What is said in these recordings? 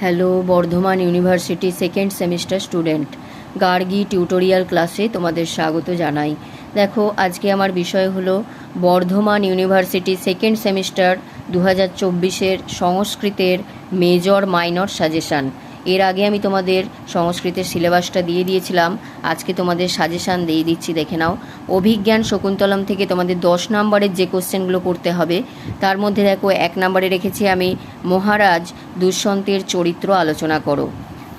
Hello, Bardhaman university second semester student. Gargi tutorial ক্লাসে তোমাদের স্বাগত জানাই। দেখো, আজকে আমার বিষয় হলো বর্ধমান ইউনিভার্সিটি সেকেন্ড সেমিস্টার দু হাজার সংস্কৃতের মেজর মাইনর সাজেশান। এর আগে আমি তোমাদের সংস্কৃতের সিলেবাসটা দিয়ে দিয়েছিলাম। আজকে তোমাদের সাজেশান দিয়ে দিচ্ছি, দেখে নাও। অভিজ্ঞান শকুন্তলম থেকে তোমাদের দশ নম্বরের যে কোশ্চেনগুলো করতে হবে, তার মধ্যে দেখো, এক নম্বরে রেখেছি আমি, মহারাজ দুষ্যন্তের চরিত্র আলোচনা করো।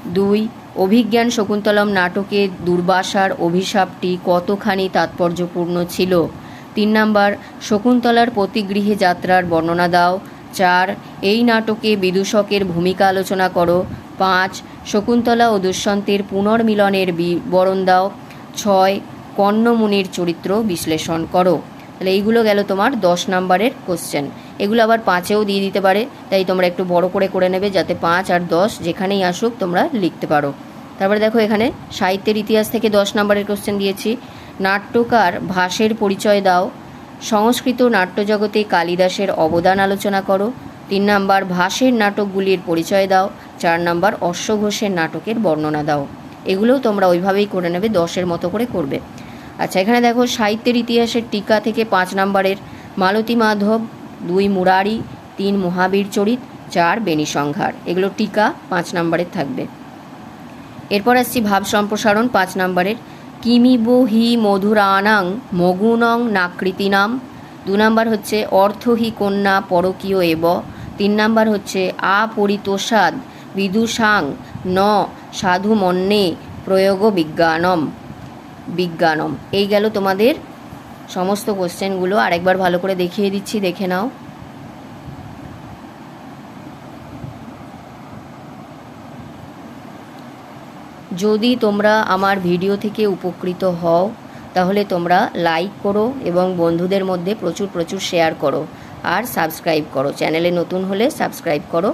দুই, অভিজ্ঞান শকুন্তলম নাটকে দুর্বাসার অভিশাপটি কতখানি তাৎপর্যপূর্ণ ছিল? তিন নাম্বার, শকুন্তলার প্রতিগৃহে যাত্রার বর্ণনা দাও। চার, এই নাটকে বিদূষকের ভূমিকা আলোচনা করো। পাঁচ, শকুন্তলা ও দুষ্যন্তের পুনর্মিলনের বিবরণ দাও। ছয়, কর্ণমুনির চরিত্র বিশ্লেষণ করো। তাহলে এইগুলো গেল তোমার দশ নাম্বারের কোশ্চেন এগুলো আবার পাঁচেও দিয়ে দিতে পারে, তাই তোমরা একটু বড় করে করে নেবে যাতে পাঁচ আর দশ যেখানেই আসুক তোমরা লিখতে পারো। তারপরে দেখো এখানে সাহিত্যের ইতিহাস থেকে দশ নাম্বারের কোশ্চেন দিয়েছি। নাট্যকার ভাষের পরিচয় দাও। সংস্কৃত নাট্যজগতে কালিদাসের অবদান আলোচনা করো। তিন নাম্বার ভাষের নাটকগুলির পরিচয় দাও। চার নাম্বার অশ্বঘোষের নাটকের বর্ণনা দাও। এগুলোও তোমরা ওইভাবেই করে নেবে, দশের মতো করে করবে। আচ্ছা এখানে দেখো, সাহিত্যের ইতিহাসের টিকা থেকে পাঁচ নাম্বারের মালতী মাধব, দুই মুরারি, তিন মহাবীর চরিত, চার বেণী সংহার। এগুলো টিকা পাঁচ নাম্বারের থাকবে। এরপর আসছি ভাব সম্প্রসারণ, পাঁচ নাম্বারের কিমিব হি মধুরানাং মগুনং নাকৃতিনাম। দু নাম্বার হচ্ছে অর্থ হি কন্যা পরকীয় এব। তিন নাম্বার হচ্ছে আপরিতোষাদ বিদুষাং ন সাধু মন্যে প্রয়োগ বিজ্ঞানম। বিজ্ঞানম। এই গেল তোমাদের সমস্ত কোশ্চেনগুলো। আরেকবার ভালো করে দেখিয়ে দিচ্ছি, দেখে নাও। যদি তোমরা আমার ভিডিও থেকে উপকৃত হও, তাহলে তোমরা লাইক করো এবং বন্ধুদের মধ্যে প্রচুর প্রচুর শেয়ার করো। আর সাবস্ক্রাইব করো। চ্যানেলে নতুন হলে সাবস্ক্রাইব করো।